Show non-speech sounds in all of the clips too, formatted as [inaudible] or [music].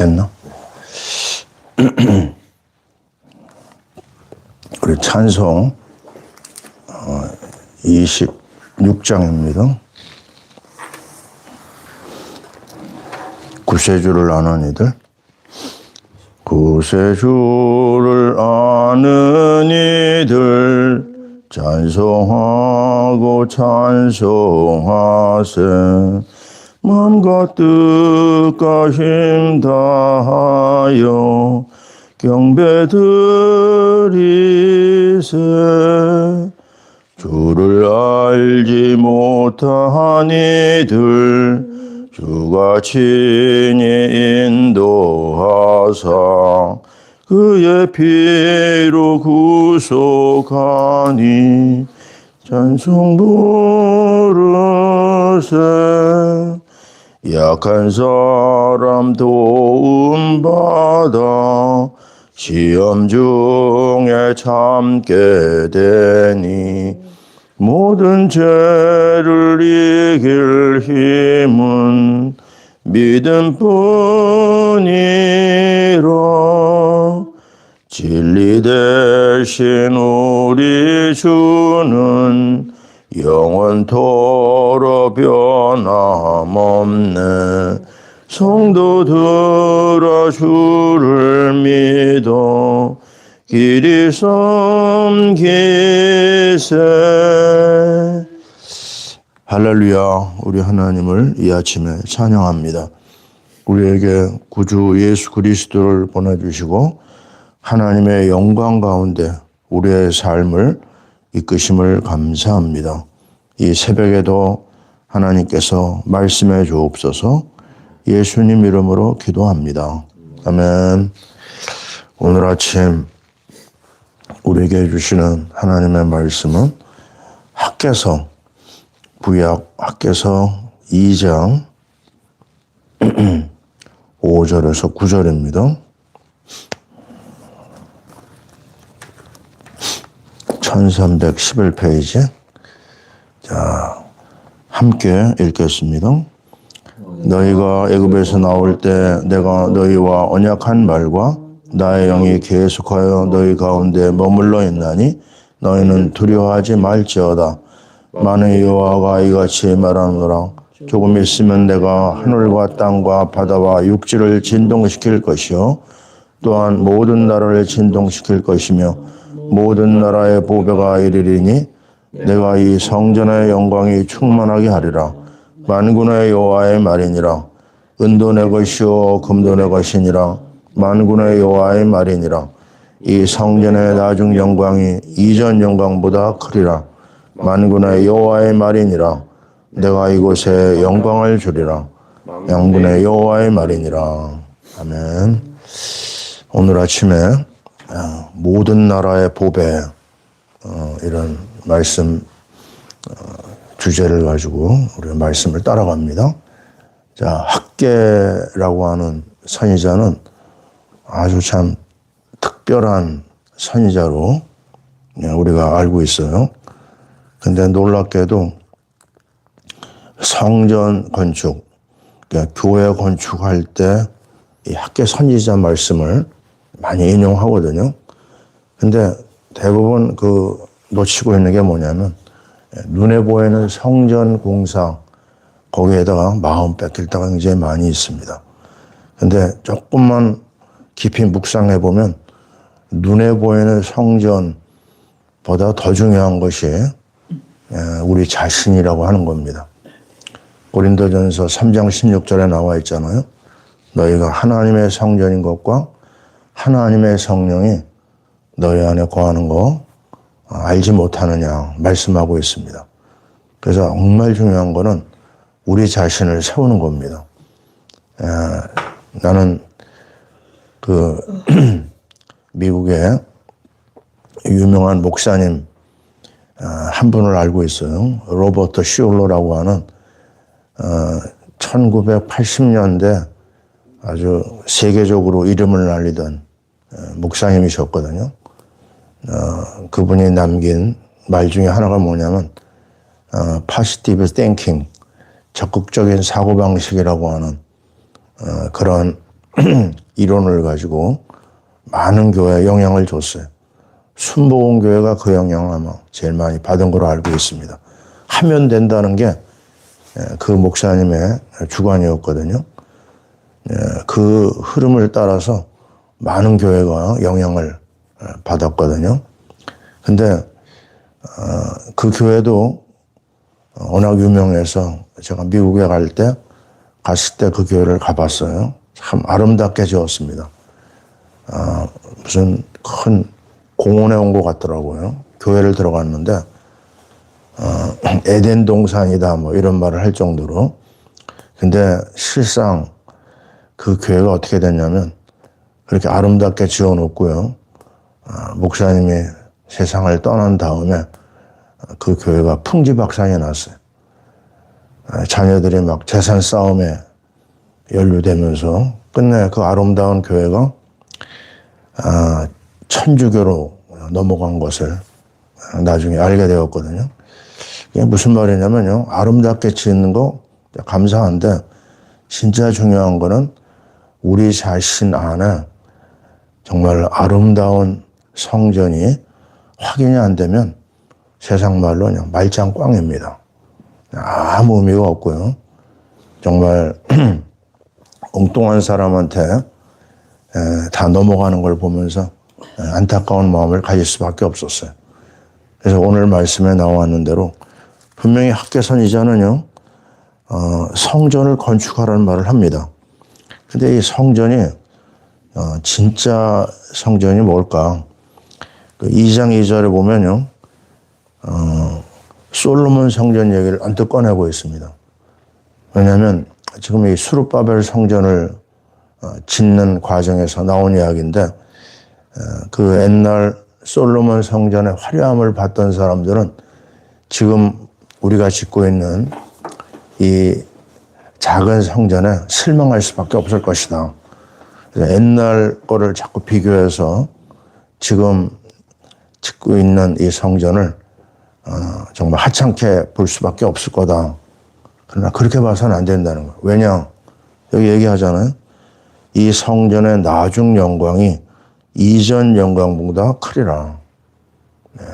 됐나? 우리 [clears throat] 찬송 26장입니다. 구세주를 아는 이들. 구세주를 아는 이들 찬송하고 찬송하세 마음과 뜻과 힘 다하여 경배 드리세. 주를 알지 못한 이들 주가 친히 인도하사 그의 피로 구속하니 찬송 부르세 약한 사람 도움 받아 시험 중에 참게 되니 모든 죄를 이길 힘은 믿음뿐이라 진리 대신 우리 주는 영원토록 변함없네 성도들아 주를 믿어. 길이 섬기세. 할렐루야 우리 하나님을 이 아침에 찬양합니다. 우리에게 구주 예수 그리스도를 보내주시고 하나님의 영광 가운데 우리의 삶을 이끄심을 감사합니다. 이 새벽에도 하나님께서 말씀해 주옵소서 예수님 이름으로 기도합니다. 아멘. 오늘 아침 우리에게 주시는 하나님의 말씀은 학개서 구약 학개서 2장 5절에서 9절입니다. 1311페이지. 자, 함께 읽겠습니다. 너희가 애굽에서 나올 때 내가 너희와 언약한 말과 나의 영이 계속하여 너희 가운데 머물러 있나니 너희는 두려워하지 말지어다. 만의 여호와가 이같이 말하노라. 조금 있으면 내가 하늘과 땅과 바다와 육지를 진동시킬 것이요 또한 모든 나라를 진동시킬 것이며 모든 나라의 보배가 이르리니 내가 이 성전의 영광이 충만하게 하리라. 만군의 여호와의 말이니라. 은도 내 것이요 금도 내 것이니라. 만군의 여호와의 말이니라. 이 성전의 나중 영광이 이전 영광보다 크리라. 만군의 여호와의 말이니라. 내가 이곳에 영광을 주리라. 양군의 여호와의 말이니라. 아멘. 오늘 아침에 어, 모든 나라의 보배 어, 이런 말씀 어, 주제를 가지고 우리 말씀을 따라갑니다. 자 학계라고 하는 선지자는 아주 참 특별한 선지자로 예, 우리가 알고 있어요. 근데 놀랍게도 성전 건축, 그러니까 교회 건축할 때 이 학계 선지자 말씀을 많이 인용하거든요. 근데 대부분 그 놓치고 있는 게 뭐냐면 눈에 보이는 성전 공사 거기에다가 마음 뺏길 때가 굉장히 많이 있습니다. 근데 조금만 깊이 묵상해 보면 눈에 보이는 성전보다 더 중요한 것이 우리 자신이라고 하는 겁니다. 고린도전서 3장 16절에 나와 있잖아요. 너희가 하나님의 성전인 것과 하나님의 성령이 너희 안에 거하는 거 알지 못하느냐 말씀하고 있습니다. 그래서 정말 중요한 거는 우리 자신을 세우는 겁니다. 에, 나는 그 [clears throat] 미국의 유명한 목사님 한 분을 알고 있어요. 로버트 시올로라고 하는 1980년대 아주 세계적으로 이름을 날리던 목사님이셨거든요. 어, 그분이 남긴 말 중에 하나가 뭐냐면 어, positive thinking, 적극적인 사고방식이라고 하는 어, 그런 [clears throat] 이론을 가지고 많은 교회에 영향을 줬어요. 순복음 교회가 그 영향을 아마 제일 많이 받은 걸로 알고 있습니다. 하면 된다는 게 그 목사님의 주관이었거든요. 예, 그 흐름을 따라서 많은 교회가 영향을 어, 받았거든요. 근데 어, 그 교회도 워낙 유명해서 제가 미국에 갈 때 갔을 때 그 교회를 가봤어요. 참 아름답게 지었습니다. 아, 무슨 큰 공원에 온 것 같더라고요. 교회를 들어갔는데 어, 에덴 동산이다 뭐 이런 말을 할 정도로 근데 실상 그 교회가 어떻게 됐냐면 그렇게 아름답게 지어놓고요. 아, 목사님이 세상을 떠난 다음에 그 교회가 풍지박산이 났어요. 아, 자녀들이 막 재산 싸움에 연루되면서 끝내 그 아름다운 교회가 아, 천주교로 넘어간 것을 나중에 알게 되었거든요. 이게 무슨 말이냐면요. 아름답게 짓는 거 감사한데 진짜 중요한 거는 우리 자신 안에 정말 아름다운 성전이 확인이 안 되면 세상 말로 그냥 말짱 꽝입니다. 아무 의미가 없고요. 정말 [clears throat] 엉뚱한 사람한테 다 넘어가는 걸 보면서 안타까운 마음을 가질 수밖에 없었어요. 그래서 오늘 말씀에 나왔는 대로 분명히 학계선 이자는요, 어, 성전을 건축하라는 말을 합니다. 근데 이 성전이, 어, 진짜 성전이 뭘까? 그 2장 2절에 보면요, 어, 솔로몬 성전 얘기를 언뜻 꺼내고 있습니다. 왜냐하면 지금 이 수르바벨 성전을 어, 짓는 과정에서 나온 이야기인데 어, 그 옛날 솔로몬 성전의 화려함을 봤던 사람들은 지금 우리가 짓고 있는 이 작은 성전에 실망할 수밖에 없을 것이다. 옛날 거를 자꾸 비교해서 지금 짓고 있는 이 성전을 어, 정말 하찮게 볼 수밖에 없을 거다. 그러나 그렇게 봐서는 안 된다는 거예요. 왜냐? 여기 얘기하잖아요. 이 성전의 나중 영광이 이전 영광보다 크리라. 네.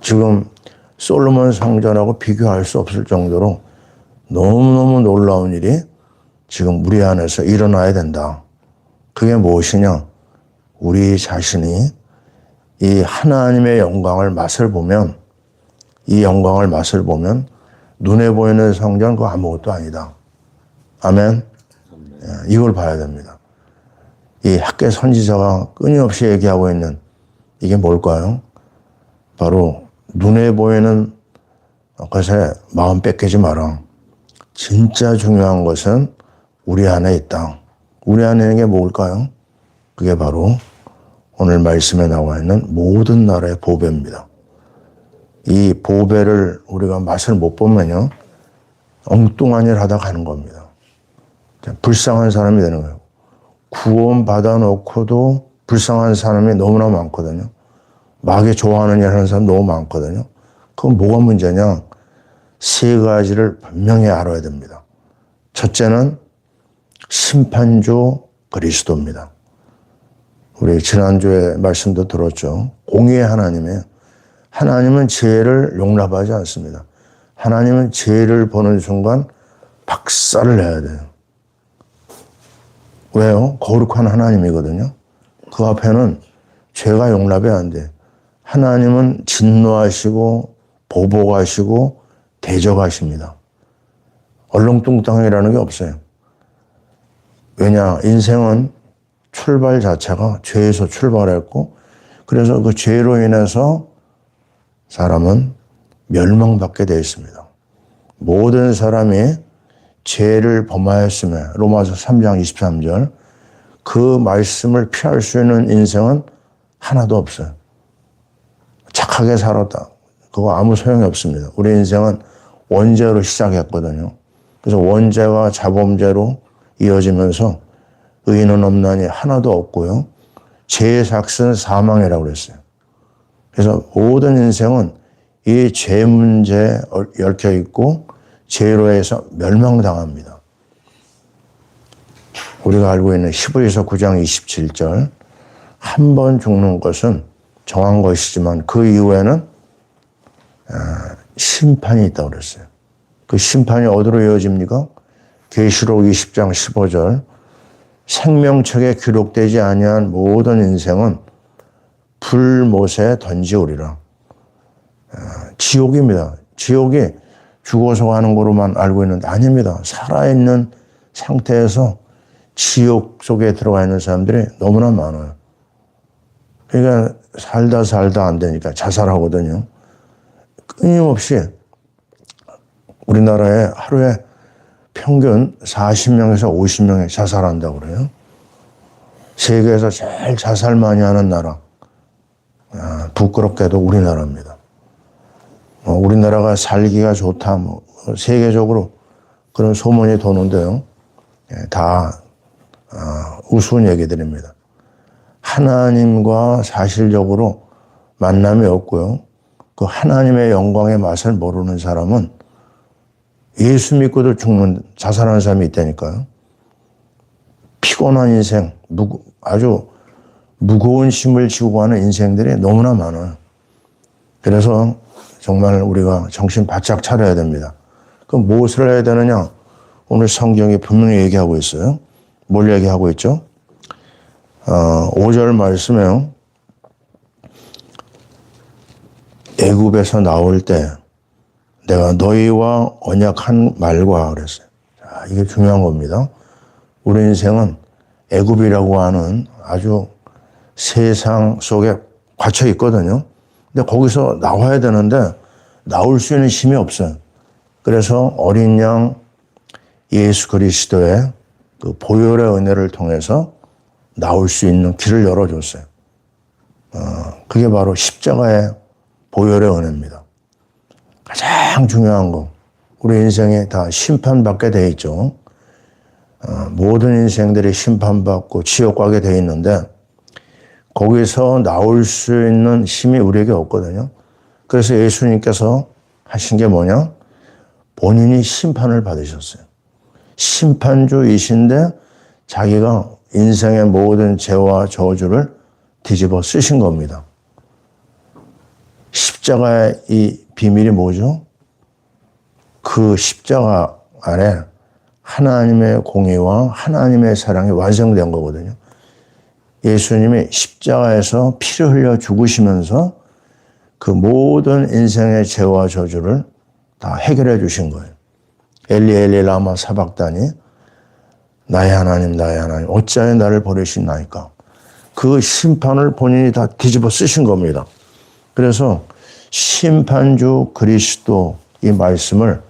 지금 솔로몬 성전하고 비교할 수 없을 정도로 너무너무 놀라운 일이 지금 우리 안에서 일어나야 된다. 그게 무엇이냐? 우리 자신이 이 하나님의 영광을 맛을 보면 이 영광을 맛을 보면 눈에 보이는 성전 그거 아무것도 아니다. 아멘. 예, 이걸 봐야 됩니다. 이 학계 선지자가 끊임없이 얘기하고 있는 이게 뭘까요? 바로 눈에 보이는 것에 마음 뺏기지 마라. 진짜 중요한 것은 우리 안에 있다. 우리 안에 있는 게 뭘까요? 그게 바로 오늘 말씀에 나와 있는 모든 나라의 보배입니다. 이 보배를 우리가 맛을 못 보면요. 엉뚱한 일 하다 가는 겁니다. 불쌍한 사람이 되는 거예요. 구원 받아놓고도 불쌍한 사람이 너무나 많거든요. 마귀 좋아하는 일 하는 사람 너무 많거든요. 그건 뭐가 문제냐? 세 가지를 분명히 알아야 됩니다. 첫째는 심판주 그리스도입니다. 우리 지난주에 말씀도 들었죠. 공의의 하나님이에요. 하나님은 죄를 용납하지 않습니다. 하나님은 죄를 보는 순간 박살을 내야 돼요. 왜요? 거룩한 하나님이거든요. 그 앞에는 죄가 용납이 안 돼. 하나님은 진노하시고 보복하시고 대적하십니다. 얼렁뚱땅이라는 게 없어요. 왜냐, 인생은 출발 자체가 죄에서 출발했고, 그래서 그 죄로 인해서 사람은 멸망받게 되어 있습니다. 모든 사람이 죄를 범하였으며, 로마서 3장 23절, 그 말씀을 피할 수 있는 인생은 하나도 없어요. 착하게 살았다. 그거 아무 소용이 없습니다. 우리 인생은 원죄로 시작했거든요. 그래서 원죄와 자범죄로 이어지면서 의인은 없나니 하나도 없고요. 죄의 삭은 사망이라고 그랬어요. 그래서 모든 인생은 이 죄 문제에 얽혀 있고 죄로 해서 멸망당합니다. 우리가 알고 있는 히브리서 9장 27절 한 번 죽는 것은 정한 것이지만 그 이후에는 아, 심판이 있다고 그랬어요. 그 심판이 어디로 이어집니까? 계시록 20장 15절 생명책에 기록되지 아니한 모든 인생은 불못에 던지오리라. 아, 지옥입니다. 지옥이 죽어서 가는 거로만 알고 있는데 아닙니다. 살아있는 상태에서 지옥 속에 들어가 있는 사람들이 너무나 많아요. 그러니까 살다 살다 안 되니까 자살하거든요. 끊임없이 우리나라에 하루에 평균 40명에서 50명이 자살한다고 그래요. 세계에서 제일 자살 많이 하는 나라. 아, 부끄럽게도 우리나라입니다. 어, 우리나라가 살기가 좋다, 뭐, 세계적으로 그런 소문이 도는데요. 예, 다, 아, 우스운 얘기들입니다. 하나님과 사실적으로 만남이 없고요. 그 하나님의 영광의 맛을 모르는 사람은 예수 믿고도 죽는, 자살하는 사람이 있다니까요. 피곤한 인생, 무, 아주 무거운 짐을 지고 가는 인생들이 너무나 많아요. 그래서 정말 우리가 정신 바짝 차려야 됩니다. 그럼 무엇을 해야 되느냐? 오늘 성경이 분명히 얘기하고 있어요. 뭘 얘기하고 있죠? 어, 5절 말씀에요. 애굽에서 나올 때 내가 너희와 언약한 말과 그랬어요. 자, 이게 중요한 겁니다. 우리 인생은 애굽이라고 하는 아주 세상 속에 갇혀 있거든요. 근데 거기서 나와야 되는데 나올 수 있는 힘이 없어요. 그래서 어린 양 예수 그리스도의 그 보혈의 은혜를 통해서 나올 수 있는 길을 열어줬어요. 어, 그게 바로 십자가의 보혈의 은혜입니다. 가장 중요한 거, 우리 인생에 다 심판받게 돼 있죠. 어, 모든 인생들이 심판받고 지옥 가게 돼 있는데 거기서 나올 수 있는 힘이 우리에게 없거든요. 그래서 예수님께서 하신 게 뭐냐? 본인이 심판을 받으셨어요. 심판주이신데 자기가 인생의 모든 죄와 저주를 뒤집어 쓰신 겁니다. 십자가의 이 비밀이 뭐죠? 그 십자가 안에 하나님의 공의와 하나님의 사랑이 완성된 거거든요. 예수님이 십자가에서 피를 흘려 죽으시면서 그 모든 인생의 죄와 저주를 다 해결해 주신 거예요. 엘리 엘리 라마 사박다니 나의 하나님 나의 하나님 어찌하여 나를 버리시나이까 그 심판을 본인이 다 뒤집어 쓰신 겁니다. 그래서 심판주 그리스도 이 말씀을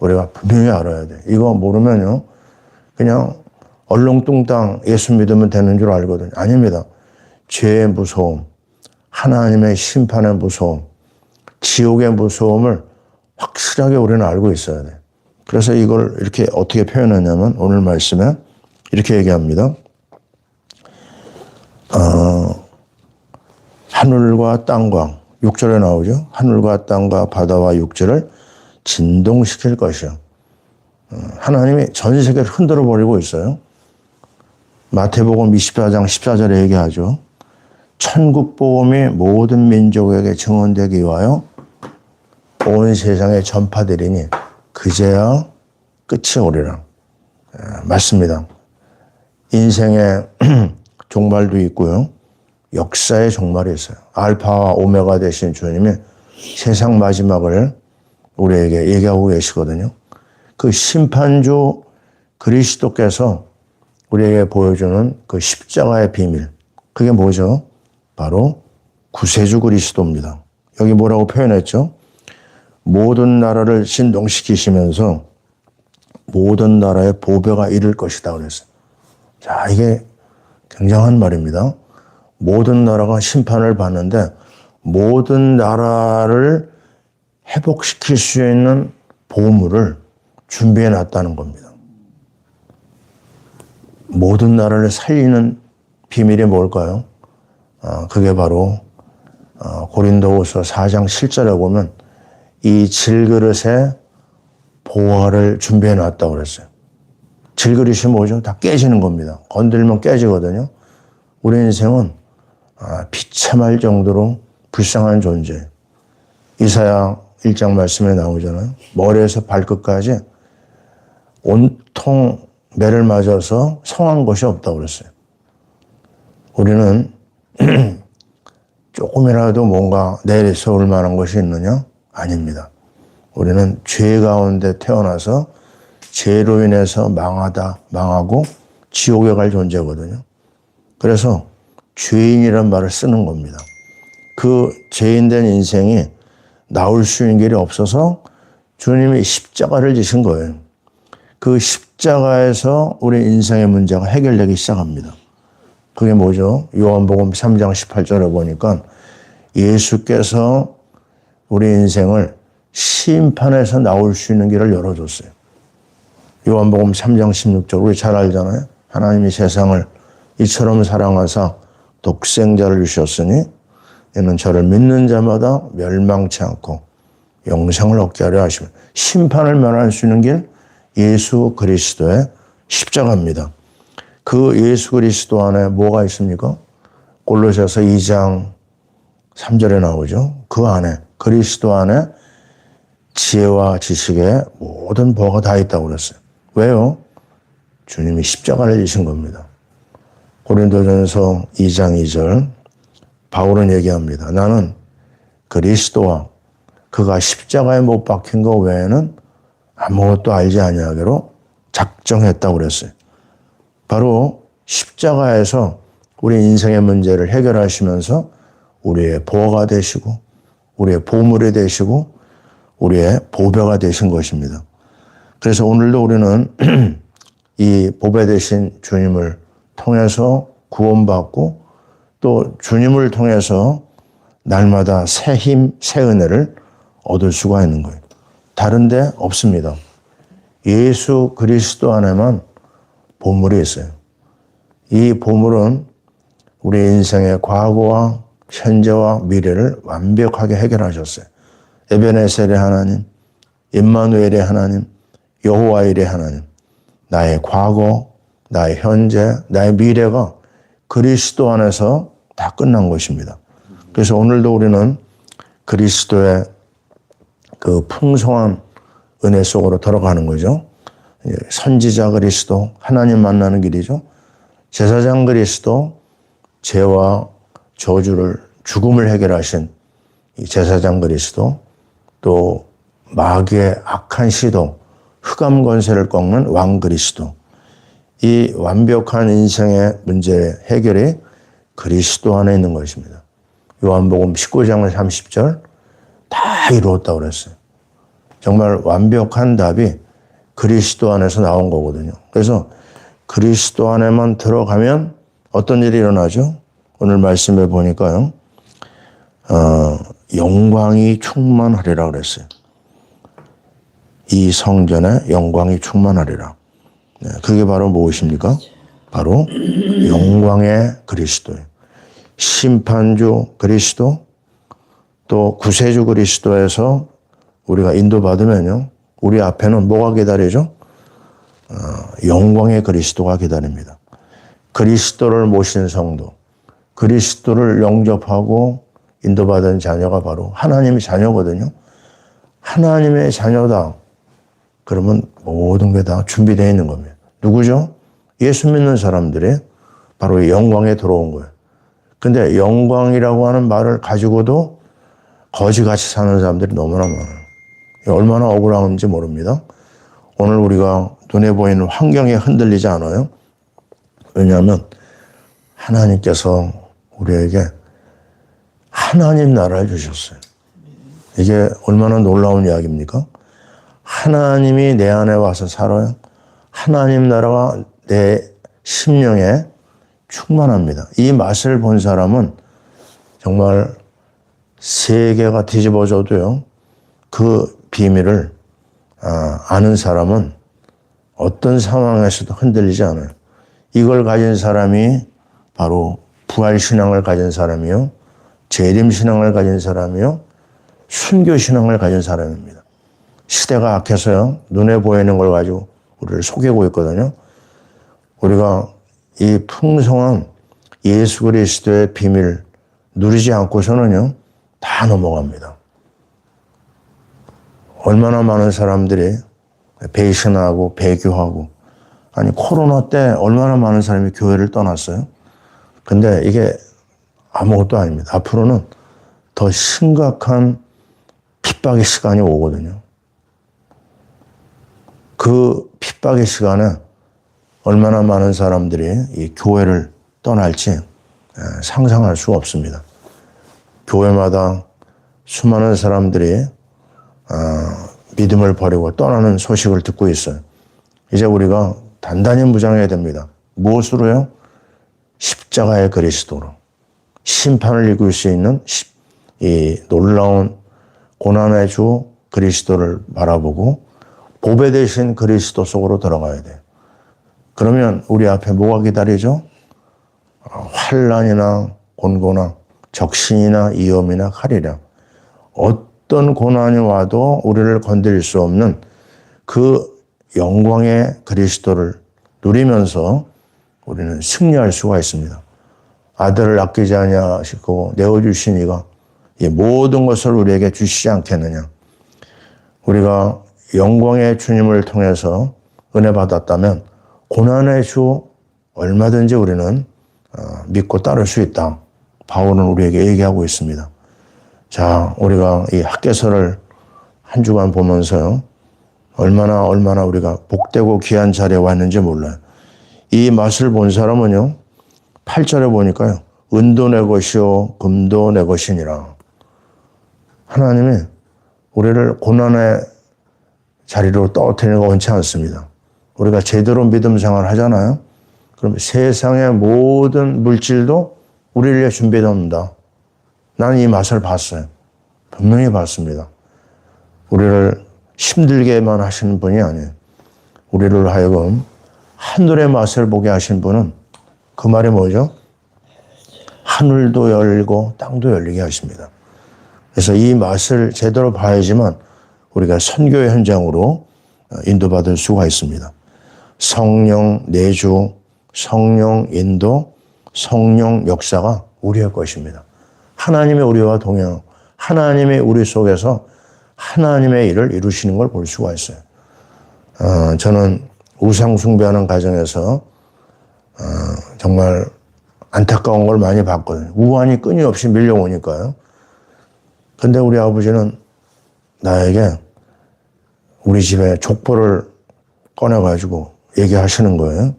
우리가 분명히 알아야 돼. 이거 모르면요 그냥 얼렁뚱땅 예수 믿으면 되는 줄 알거든요. 아닙니다. 죄의 무서움, 하나님의 심판의 무서움, 지옥의 무서움을 확실하게 우리는 알고 있어야 돼. 그래서 이걸 이렇게 어떻게 표현하냐면 오늘 말씀에 이렇게 얘기합니다. 어, 하늘과 땅과 6절에 나오죠. 하늘과 땅과 바다와 육지를 진동시킬 것이요. 어, 하나님이 전 세계를 흔들어 버리고 있어요. 마태복음 24장 14절에 얘기하죠. 천국 복음이 모든 민족에게 증언되기 위하여 온 세상에 전파되리니 그제야 끝이 오리라. 맞습니다. 인생의 [clears throat] 종말도 있고요. 역사의 종말이 있어요. 알파와 오메가 되신 주님이 세상 마지막을 우리에게 얘기하고 계시거든요. 그 심판주 그리스도께서 우리에게 보여주는 그 십자가의 비밀. 그게 뭐죠? 바로 구세주 그리스도입니다. 여기 뭐라고 표현했죠? 모든 나라를 신동시키시면서 모든 나라의 보배가 이를 것이다 그랬어요. 자, 이게 굉장한 말입니다. 모든 나라가 심판을 받는데 모든 나라를 회복시킬 수 있는 보물을 준비해 놨다는 겁니다. 모든 나라를 살리는 비밀이 뭘까요? 어, 그게 바로 어, 고린도후서 4장 7절에 보면 이 질그릇에 보화를 준비해 놨다고 그랬어요. 질그릇이 뭐죠? 다 깨지는 겁니다. 건들면 깨지거든요. 우리 인생은 아, 비참할 정도로 불쌍한 존재. 이사야 1장 말씀에 나오잖아요. 머리에서 발끝까지 온통 매를 맞아서 성한 것이 없다고 그랬어요. 우리는 [clears throat] 조금이라도 뭔가 내세울 만한 것이 있느냐? 아닙니다. 우리는 죄 가운데 태어나서 죄로 인해서 망하다, 망하고 지옥에 갈 존재거든요. 그래서 죄인이란 말을 쓰는 겁니다. 그 죄인된 인생이 나올 수 있는 길이 없어서 주님이 십자가를 지신 거예요. 그 십자가에서 우리 인생의 문제가 해결되기 시작합니다. 그게 뭐죠? 요한복음 3장 18절에 보니까 예수께서 우리 인생을 심판에서 나올 수 있는 길을 열어줬어요. 요한복음 3장 16절 우리 잘 알잖아요. 하나님이 세상을 이처럼 사랑하사 독생자를 주셨으니 이는 저를 믿는 자마다 멸망치 않고 영생을 얻게 하려 하시면 심판을 면할 수 있는 길 예수 그리스도의 십자가입니다. 그 예수 그리스도 안에 뭐가 있습니까? 골로새서 2장 3절에 나오죠. 그 안에 그리스도 안에 지혜와 지식의 모든 보가 다 있다고 그랬어요. 왜요? 주님이 십자가를 지신 겁니다. 고린도전서 2장 2절 바울은 얘기합니다. 나는 그리스도와 그가 십자가에 못 박힌 것 외에는 아무것도 알지 아니하기로 작정했다고 그랬어요. 바로 십자가에서 우리 인생의 문제를 해결하시면서 우리의 보호가 되시고 우리의 보물이 되시고 우리의 보배가 되신 것입니다. 그래서 오늘도 우리는 [clears throat] 이 보배 되신 주님을 통해서 구원받고 또 주님을 통해서 날마다 새 힘, 새 은혜를 얻을 수가 있는 거예요. 다른데 없습니다. 예수 그리스도 안에만 보물이 있어요. 이 보물은 우리 인생의 과거와 현재와 미래를 완벽하게 해결하셨어요. 에베네셀의 하나님, 임마누엘의 하나님, 여호와일의 하나님, 나의 과거, 나의 현재, 나의 미래가 그리스도 안에서 다 끝난 것입니다. 그래서 오늘도 우리는 그리스도의 그 풍성한 은혜 속으로 들어가는 거죠. 선지자 그리스도, 하나님 만나는 길이죠. 제사장 그리스도, 죄와 저주를, 죽음을 해결하신 이 제사장 그리스도, 또 마귀의 악한 시도, 흑암 권세를 꺾는 왕 그리스도. 이 완벽한 인생의 문제 해결이 그리스도 안에 있는 것입니다. 요한복음 19장 30절 다 이루었다고 그랬어요. 정말 완벽한 답이 그리스도 안에서 나온 거거든요. 그래서 그리스도 안에만 들어가면 어떤 일이 일어나죠? 오늘 말씀에 보니까요. 어, 영광이 충만하리라 그랬어요. 이 성전에 영광이 충만하리라. 네, 그게 바로 무엇입니까? 바로 영광의 그리스도예요. 심판주 그리스도 또 구세주 그리스도에서 우리가 인도받으면요. 우리 앞에는 뭐가 기다리죠? 어, 영광의 그리스도가 기다립니다. 그리스도를 모신 성도, 그리스도를 영접하고 인도받은 자녀가 바로 하나님의 자녀거든요. 하나님의 자녀다. 그러면 모든 게 다 준비되어 있는 겁니다. 누구죠? 예수 믿는 사람들이 바로 영광에 들어온 거예요. 근데 영광이라고 하는 말을 가지고도 거지같이 사는 사람들이 너무나 많아요. 얼마나 억울한지 모릅니다. 오늘 우리가 눈에 보이는 환경에 흔들리지 않아요. 왜냐하면 하나님께서 우리에게 하나님 나라를 주셨어요. 이게 얼마나 놀라운 이야기입니까? 하나님이 내 안에 와서 살아요. 하나님 나라가 내 심령에 충만합니다. 이 맛을 본 사람은 정말 세계가 뒤집어져도요. 그 비밀을 아, 아는 사람은 어떤 상황에서도 흔들리지 않아요. 이걸 가진 사람이 바로 부활신앙을 가진 사람이요. 재림신앙을 가진 사람이요. 순교신앙을 가진 사람입니다. 시대가 악해서요. 눈에 보이는 걸 가지고 우리를 속이고 있거든요. 우리가 이 풍성한 예수 그리스도의 비밀 누리지 않고서는요, 다 넘어갑니다. 얼마나 많은 사람들이 배신하고 배교하고, 아니, 코로나 때 얼마나 많은 사람이 교회를 떠났어요? 근데 이게 아무것도 아닙니다. 앞으로는 더 심각한 핍박의 시간이 오거든요. 그 핍박의 시간에 얼마나 많은 사람들이 이 교회를 떠날지 예, 상상할 수가 없습니다. 교회마다 수많은 사람들이 어, 믿음을 버리고 떠나는 소식을 듣고 있어요. 이제 우리가 단단히 무장해야 됩니다. 무엇으로요? 십자가의 그리스도로 심판을 이길 수 있는 이 놀라운 고난의 주 그리스도를 바라보고 보배 되신 그리스도 속으로 들어가야 돼요. 그러면 우리 앞에 뭐가 기다리죠? 어, 환란이나 곤고나 적신이나 위험이나 칼이라 어떤 고난이 와도 우리를 건드릴 수 없는 그 영광의 그리스도를 누리면서 우리는 승리할 수가 있습니다. 아들을 아끼지 아니하시고 내어주시니가 이 모든 것을 우리에게 주시지 않겠느냐. 우리가 영광의 주님을 통해서 은혜 받았다면 고난의 주 얼마든지 우리는 어, 믿고 따를 수 있다. 바울은 우리에게 얘기하고 있습니다. 자, 우리가 이 학계서를 한 주간 보면서요. 얼마나 얼마나 우리가 복되고 귀한 자리에 왔는지 몰라요. 이 맛을 본 사람은요. 8절에 보니까요. 은도 내 것이요 금도 내 것이니라. 하나님이 우리를 고난의 자리로 떨어뜨리는 거 원치 않습니다. 우리가 제대로 믿음 생활 하잖아요. 그럼 세상의 모든 물질도 우리를 위해 준비해 놓는다. 나는 이 맛을 봤어요. 분명히 봤습니다. 우리를 힘들게만 하시는 분이 아니에요. 우리를 하여금 하늘의 맛을 보게 하신 분은 그 말이 뭐죠? 하늘도 열고 땅도 열리게 하십니다. 그래서 이 맛을 제대로 봐야지만 우리가 선교의 현장으로 인도받을 수가 있습니다. 성령 내주, 성령 인도, 성령 역사가 우리의 것입니다. 하나님이 우리와 동행, 하나님이 우리 속에서 하나님의 일을 이루시는 걸 볼 수가 있어요. 어, 저는 우상 숭배하는 가정에서 어, 정말 안타까운 걸 많이 봤거든요. 우환이 끊임없이 밀려오니까요. 근데 우리 아버지는 나에게 우리 집에 족보를 꺼내가지고 얘기하시는 거예요.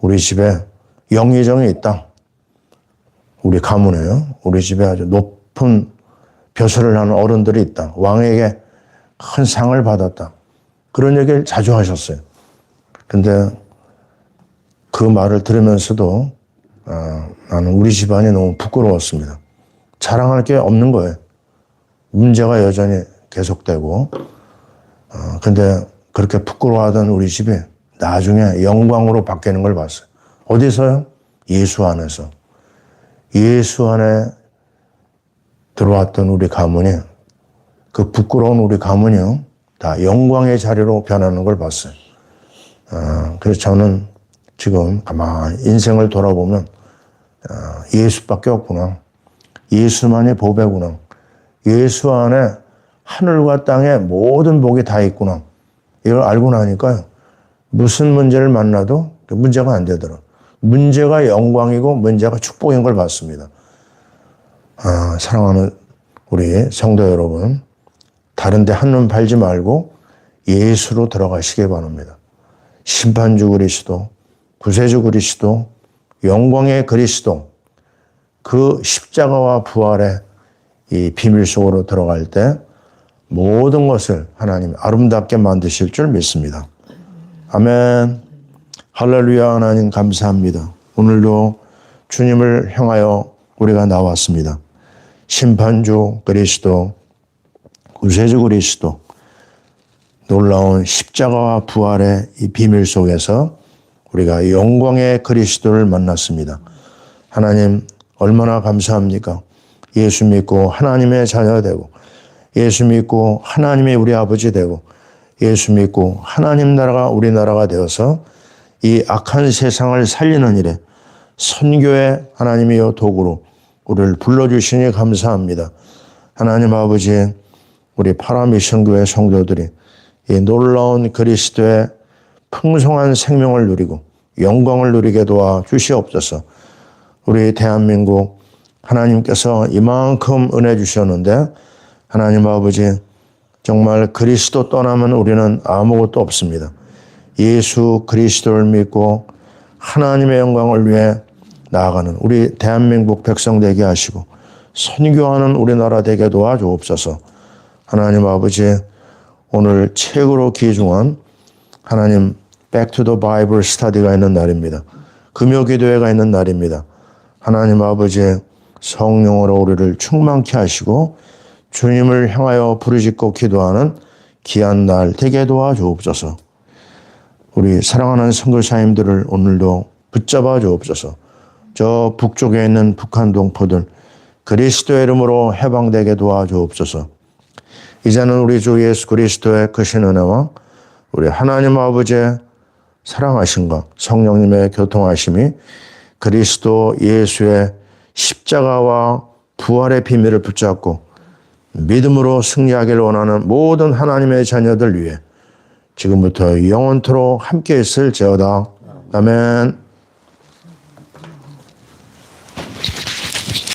우리 집에 영의정이 있다. 우리 가문에요. 우리 집에 아주 높은 벼슬을 하는 어른들이 있다. 왕에게 큰 상을 받았다. 그런 얘기를 자주 하셨어요. 근데 그 말을 들으면서도 아, 나는 우리 집안이 너무 부끄러웠습니다. 자랑할 게 없는 거예요. 문제가 여전히 계속되고, 어, 근데 그렇게 부끄러워하던 우리 집이 나중에 영광으로 바뀌는 걸 봤어요. 어디서요? 예수 안에서. 예수 안에 들어왔던 우리 가문이 그 부끄러운 우리 가문이요. 다 영광의 자리로 변하는 걸 봤어요. 어, 그래서 저는 지금 가만히 인생을 돌아보면 어, 예수밖에 없구나. 예수만이 보배구나. 예수 안에 하늘과 땅의 모든 복이 다 있구나. 이걸 알고 나니까요. 무슨 문제를 만나도 그 문제가 안 되더라. 문제가 영광이고 문제가 축복인 걸 봤습니다. 아, 사랑하는 우리 성도 여러분, 다른데 한눈 팔지 말고 예수로 들어가시기 바랍니다. 심판주 그리스도, 구세주 그리스도, 영광의 그리스도, 그 십자가와 부활의 이 비밀 속으로 들어갈 때 모든 것을 하나님 아름답게 만드실 줄 믿습니다. 아멘. 할렐루야 하나님 감사합니다. 오늘도 주님을 향하여 우리가 나왔습니다. 심판주 그리스도, 구세주 그리스도, 놀라운 십자가와 부활의 이 비밀 속에서 우리가 영광의 그리스도를 만났습니다. 하나님 얼마나 감사합니까? 예수 믿고 하나님의 자녀 되고 예수 믿고 하나님이 우리 아버지 되고 예수 믿고 하나님 나라가 우리 나라가 되어서 이 악한 세상을 살리는 일에 선교의 하나님이여 도구로 우리를 불러주시니 감사합니다. 하나님 아버지, 우리 파라미션교회 성도들이 이 놀라운 그리스도의 풍성한 생명을 누리고 영광을 누리게 도와 주시옵소서. 우리 대한민국 하나님께서 이만큼 은혜 주셨는데 하나님 아버지 정말 그리스도 떠나면 우리는 아무것도 없습니다. 예수 그리스도를 믿고 하나님의 영광을 위해 나아가는 우리 대한민국 백성 되게 하시고 선교하는 우리나라 되게 도와주옵소서. 하나님 아버지 오늘 책으로 기중한 하나님 the Bible 스타디가 있는 날입니다. 금요 기도회가 있는 날입니다. 하나님 아버지 성령으로 우리를 충만케 하시고 주님을 향하여 부르짖고 기도하는 귀한 날 되게 도와주옵소서. 우리 사랑하는 선교사님들을 오늘도 붙잡아 주옵소서. 저 북쪽에 있는 북한 동포들 그리스도의 이름으로 해방되게 도와주옵소서. 이제는 우리 주 예수 그리스도의 크신 은혜와 우리 하나님 아버지의 사랑하심과 성령님의 교통하심이 그리스도 예수의 십자가와 부활의 비밀을 붙잡고 믿음으로 승리하기를 원하는 모든 하나님의 자녀들 위해 지금부터 영원토록 함께 있을지어다. 아멘.